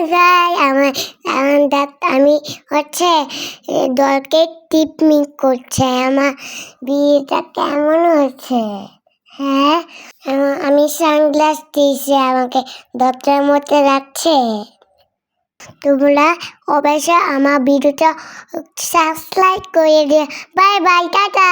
মজাই আমার আমার দাঁত আমি হচ্ছে এ, দরকে টিপমিক করছে আমার বিয়েটা কেমন হচ্ছে? হ্যাঁ? আমি সানগ্লাস দিয়েছি আমাকে দরজার মধ্যে রাখছে। তোমরা অবশ্যই আমার ভিডিওটা সাবস্ক্রাইব করে দিও। Bye bye tata!